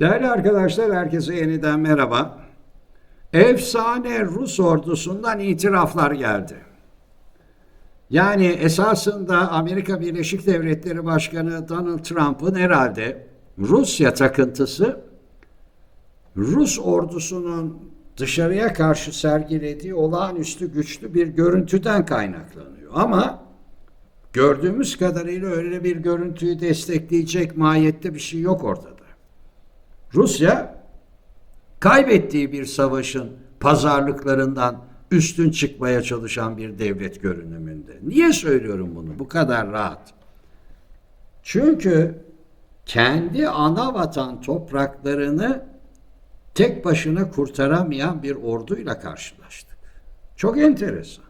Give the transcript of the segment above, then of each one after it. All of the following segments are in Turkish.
Değerli arkadaşlar, herkese yeniden merhaba. Efsane Rus ordusundan itiraflar geldi. Yani esasında Amerika Birleşik Devletleri Başkanı Donald Trump'ın herhalde Rusya takıntısı Rus ordusunun dışarıya karşı sergilediği olağanüstü güçlü bir görüntüden kaynaklanıyor. Ama gördüğümüz kadarıyla öyle bir görüntüyü destekleyecek mahiyette bir şey yok ortada. Rusya kaybettiği bir savaşın pazarlıklarından üstün çıkmaya çalışan bir devlet görünümünde. Niye söylüyorum bunu bu kadar rahat? Çünkü kendi ana vatan topraklarını tek başına kurtaramayan bir orduyla karşılaştık. Çok enteresan.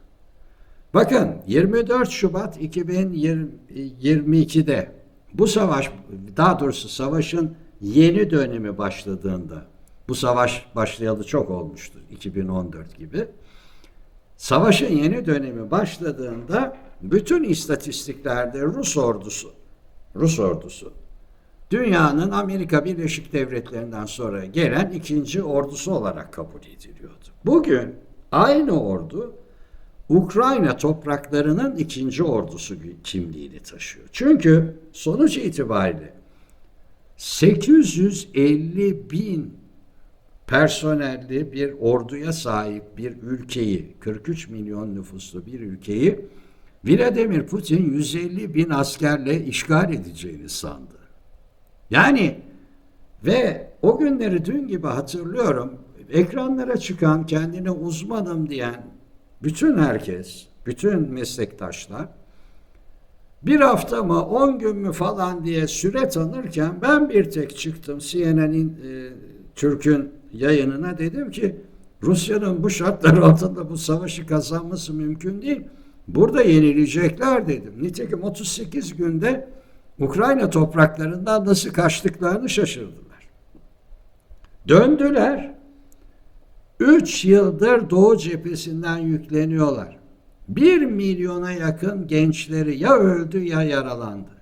Bakın 24 Şubat 2022'de bu savaş daha doğrusu savaşın yeni dönemi başladığında bu savaş başlayalı çok olmuştur 2014 gibi. Savaşın yeni dönemi başladığında bütün istatistiklerde Rus ordusu Rus ordusu dünyanın Amerika Birleşik Devletleri'nden sonra gelen ikinci ordusu olarak kabul ediliyordu. Bugün aynı ordu Ukrayna topraklarının ikinci ordusu kimliğini taşıyor. Çünkü sonuç itibariyle 850 bin personelli bir orduya sahip bir ülkeyi, 43 milyon nüfuslu bir ülkeyi Vladimir Putin 150 bin askerle işgal edeceğini sandı. Yani ve o günleri dün gibi hatırlıyorum. Ekranlara çıkan kendine uzmanım diyen bütün herkes, bütün meslektaşlar bir hafta mı on gün mü falan diye süre tanırken ben bir tek çıktım CNN'in e, Türk'ün yayınına dedim ki Rusya'nın bu şartlar altında bu savaşı kazanması mümkün değil. Burada yenilecekler dedim. Nitekim 38 günde Ukrayna topraklarından nasıl kaçtıklarını şaşırdılar. Döndüler. 3 yıldır Doğu cephesinden yükleniyorlar. 1 milyona yakın gençleri ya öldü ya yaralandı.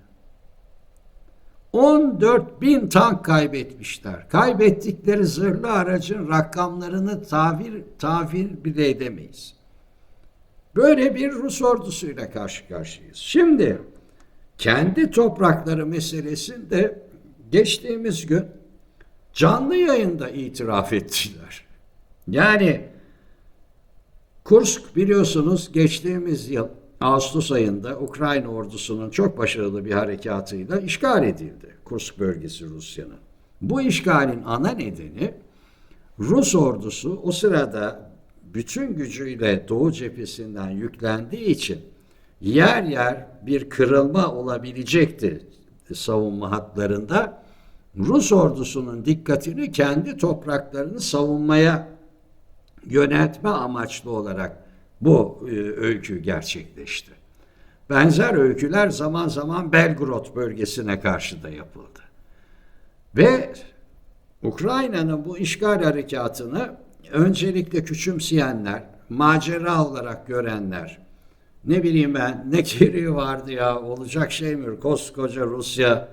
14 bin tank kaybetmişler. Kaybettikleri zırhlı aracın rakamlarını tavir, tavir bile edemeyiz. Böyle bir Rus ordusuyla karşı karşıyayız. Şimdi kendi toprakları meselesinde geçtiğimiz gün canlı yayında itiraf ettiler. Yani Kursk biliyorsunuz geçtiğimiz yıl Ağustos ayında Ukrayna ordusunun çok başarılı bir harekatıyla işgal edildi. Kursk bölgesi Rusya'nın. Bu işgalin ana nedeni Rus ordusu o sırada bütün gücüyle Doğu cephesinden yüklendiği için yer yer bir kırılma olabilecekti savunma hatlarında. Rus ordusunun dikkatini kendi topraklarını savunmaya yönetme amaçlı olarak bu e, öykü gerçekleşti. Benzer öyküler zaman zaman Belgrod bölgesine karşı da yapıldı. Ve Ukrayna'nın bu işgal harekatını öncelikle küçümseyenler, macera olarak görenler, ne bileyim ben ne gereği vardı ya olacak şey mi koskoca Rusya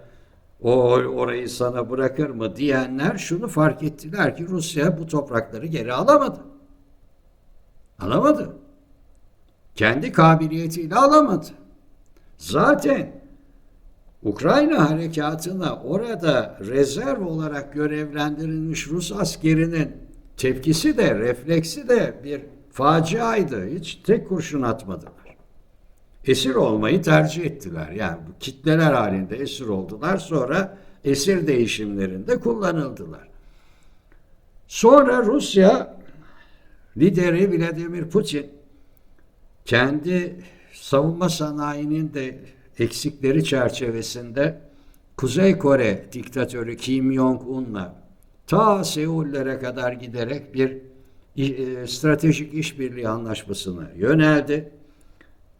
o orayı sana bırakır mı diyenler şunu fark ettiler ki Rusya bu toprakları geri alamadı. Alamadı. Kendi kabiliyetiyle alamadı. Zaten Ukrayna harekatına orada rezerv olarak görevlendirilmiş Rus askerinin tepkisi de refleksi de bir faciaydı. Hiç tek kurşun atmadılar. Esir olmayı tercih ettiler. Yani bu kitleler halinde esir oldular. Sonra esir değişimlerinde kullanıldılar. Sonra Rusya lideri Vladimir Putin kendi savunma sanayinin de eksikleri çerçevesinde Kuzey Kore diktatörü Kim Jong-un'la ta Seullere kadar giderek bir e, stratejik işbirliği anlaşmasına yöneldi.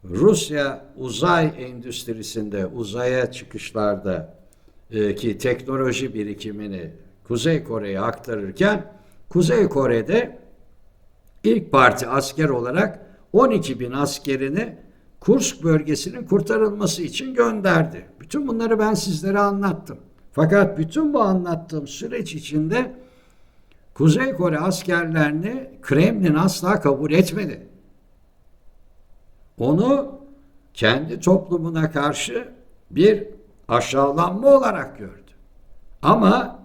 Rusya uzay endüstrisinde, uzaya çıkışlarda e, ki teknoloji birikimini Kuzey Kore'ye aktarırken Kuzey Kore'de ilk parti asker olarak 12 bin askerini Kursk bölgesinin kurtarılması için gönderdi. Bütün bunları ben sizlere anlattım. Fakat bütün bu anlattığım süreç içinde Kuzey Kore askerlerini Kremlin asla kabul etmedi. Onu kendi toplumuna karşı bir aşağılanma olarak gördü. Ama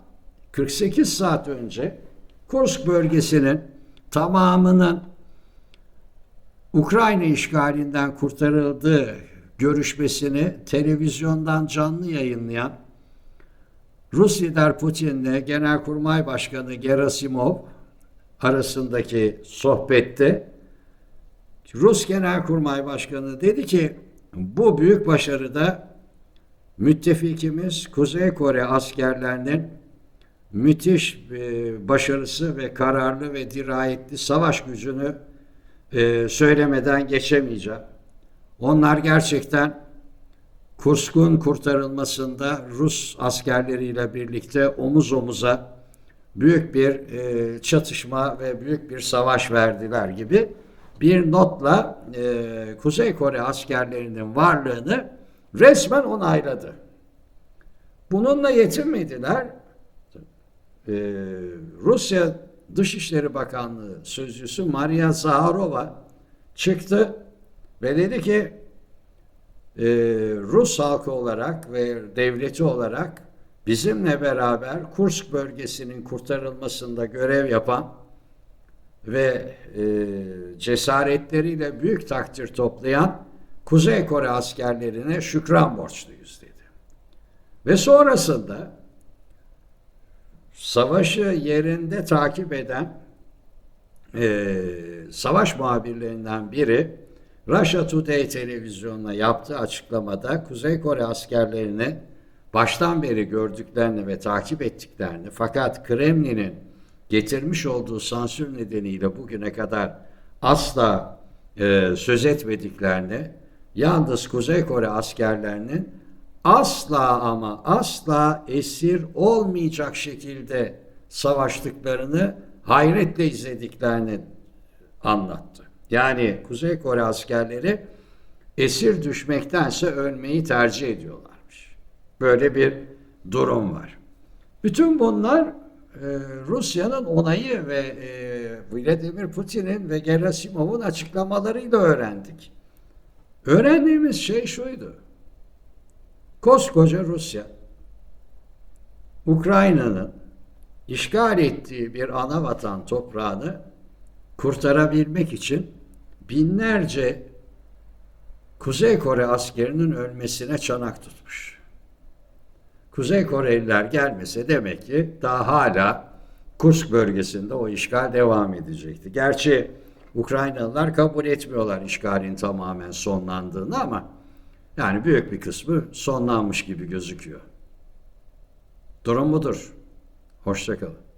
48 saat önce Kursk bölgesinin tamamının Ukrayna işgalinden kurtarıldığı görüşmesini televizyondan canlı yayınlayan Rus lider Putin'le Genelkurmay Başkanı Gerasimov arasındaki sohbette Rus Genelkurmay Başkanı dedi ki bu büyük başarıda müttefikimiz Kuzey Kore askerlerinin müthiş e, başarısı ve kararlı ve dirayetli savaş gücünü e, söylemeden geçemeyeceğim. Onlar gerçekten Kursk'un kurtarılmasında Rus askerleriyle birlikte omuz omuza büyük bir e, çatışma ve büyük bir savaş verdiler gibi bir notla Kuzey Kore askerlerinin varlığını resmen onayladı. Bununla yetinmediler. E, Rusya Dışişleri Bakanlığı sözcüsü Maria Zaharova çıktı ve dedi ki e, Rus halkı olarak ve devleti olarak bizimle beraber Kursk bölgesinin kurtarılmasında görev yapan ve e, cesaretleriyle büyük takdir toplayan Kuzey Kore askerlerine şükran borçluyuz dedi. Ve sonrasında savaşı yerinde takip eden e, savaş muhabirlerinden biri Russia Today televizyonuna yaptığı açıklamada Kuzey Kore askerlerini baştan beri gördüklerini ve takip ettiklerini fakat Kremlin'in getirmiş olduğu sansür nedeniyle bugüne kadar asla e, söz etmediklerini yalnız Kuzey Kore askerlerinin asla ama asla esir olmayacak şekilde savaştıklarını hayretle izlediklerini anlattı. Yani Kuzey Kore askerleri esir düşmektense ölmeyi tercih ediyorlarmış. Böyle bir durum var. Bütün bunlar e, Rusya'nın onayı ve e, Vladimir Putin'in ve Gerasimov'un açıklamalarıyla öğrendik. Öğrendiğimiz şey şuydu. Koskoca Rusya, Ukrayna'nın işgal ettiği bir ana vatan toprağını kurtarabilmek için binlerce Kuzey Kore askerinin ölmesine çanak tutmuş. Kuzey Koreliler gelmese demek ki daha hala Kursk bölgesinde o işgal devam edecekti. Gerçi Ukraynalılar kabul etmiyorlar işgalin tamamen sonlandığını ama yani büyük bir kısmı sonlanmış gibi gözüküyor. Durum budur. Hoşçakalın.